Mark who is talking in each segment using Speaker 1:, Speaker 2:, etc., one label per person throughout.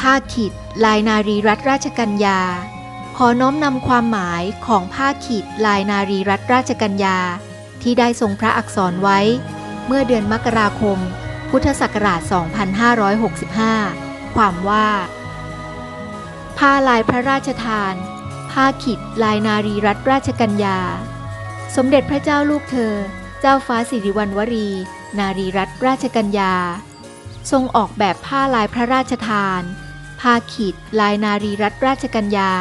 Speaker 1: ผ้าขิด ลายนารีรัตนราชกัญญา ขอน้อมนำความหมายของผ้าขีดลายนารีรัตนราชกัญญา ที่ได้ทรงพระอักษรไว้ เมื่อเดือนมกราคม พุทธศักราช 2565 ความว่า ผ้าลายพระราชทาน ผ้าขิด ลายนารีรัตนราชกัญญา สมเด็จพระเจ้าลูกเธอ เจ้าฟ้าสิริวัณวรี นารีรัตนราชกัญญา ทรงออกแบบผ้าลายพระราชทาน ผ้าขีดลายนารีรัตนราชกัญญา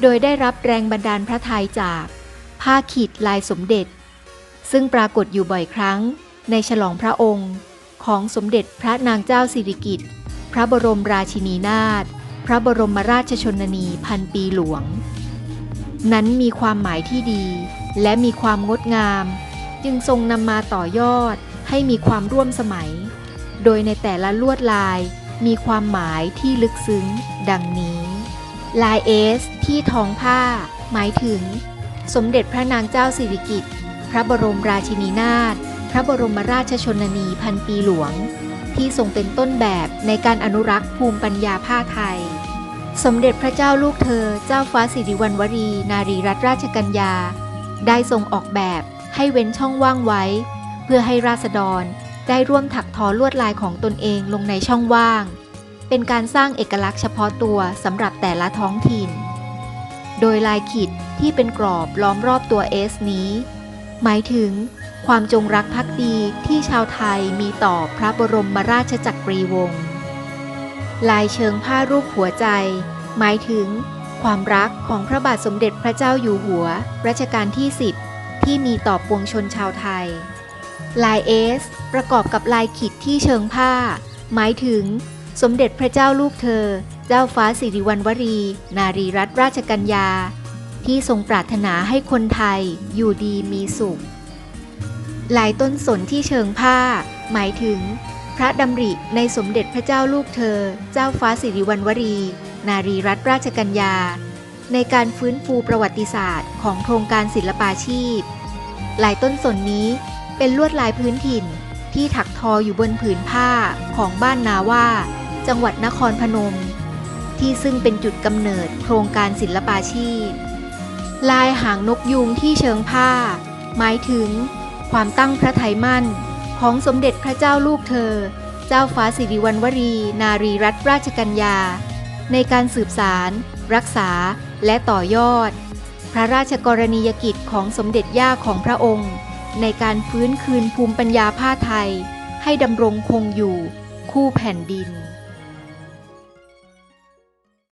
Speaker 1: โดยได้รับแรงบันดาลพระทัยจาก ผ้าขีดลายสมเด็จ ซึ่งปรากฏอยู่บ่อยครั้งในฉลองพระองค์ ของสมเด็จพระนางเจ้าสิริกิติ์ พระบรมราชินีนาถ พระบรมราชชนนีพันปีหลวง นั้นมีความหมายที่ดี และมีความงดงาม จึงทรงนำมาต่อยอดให้มีความร่วมสมัย โดยในแต่ละลวดลายมีความหมายที่ลึกซึ้ง ดังนี้ ลายเอสที่ท้องผ้า หมายถึง สมเด็จพระนางเจ้าสิริกิติ์พระบรมราชินีนาถพระบรมราชชนนีพันปีหลวง ที่ทรงเป็นต้นแบบในการอนุรักษ์ภูมิปัญญาผ้าไทย สมเด็จพระเจ้าลูกเธอ เจ้าฟ้าสิริวัณวรี นารีรัตนราชกัญญา ได้ทรงออกแบบให้เว้นช่องว่างไว้ เพื่อให้ราษฎร ได้ร่วมถักทอลวดลายของตนเองลงในช่องว่าง เป็นการสร้างเอกลักษณ์เฉพาะตัวสำหรับแต่ละท้องถิ่น โดยลายขีดที่เป็นกรอบล้อมรอบตัวเอสนี้ หมายถึงความจงรักภักดีที่ชาวไทยมีต่อพระบรมราชจักรีวงศ์ ลายเชิงผ้ารูปหัวใจ หมายถึง ความรักของพระบาทสมเด็จพระเจ้าอยู่หัว รัชกาลที่ 10 ที่มีต่อปวงชนชาวไทย ลายเอสประกอบกับลายขีดที่เชิงผ้า หมายถึง สมเด็จพระเจ้าลูกเธอ เจ้าฟ้าสิริวัณวรี นารีรัตนราชกัญญา ที่ทรงปรารถนาให้คนไทยอยู่ดีมีสุข ลายต้นสนที่เชิงผ้า หมายถึง พระดำริในสมเด็จพระเจ้าลูกเธอ เจ้าฟ้าสิริวัณวรี นารีรัตนราชกัญญา ในการฟื้นฟูประวัติศาสตร์ของโครงการศิลปาชีพ ลายต้นสนนี้ เป็นลวดลายพื้นถิ่นที่ถักทออยู่บนผืนผ้าของบ้านนาว่า จังหวัดนครพนม ที่ซึ่งเป็นจุดกำเนิดโครงการศิลปาชีพ ลายหางนกยูงที่เชิงผ้า หมายถึง ความตั้งพระไทยมั่น ของสมเด็จพระเจ้าลูกเธอ เจ้าฟ้าสิริวัณวรี นารีรัตนราชกัญญา ในการสืบสาร รักษาและต่อยอด พระราชกรณียกิจของสมเด็จย่าของพระองค์ ในการฟื้นคืนภูมิปัญญาผ้าไทย ให้ดำรงคงอยู่คู่แผ่นดิน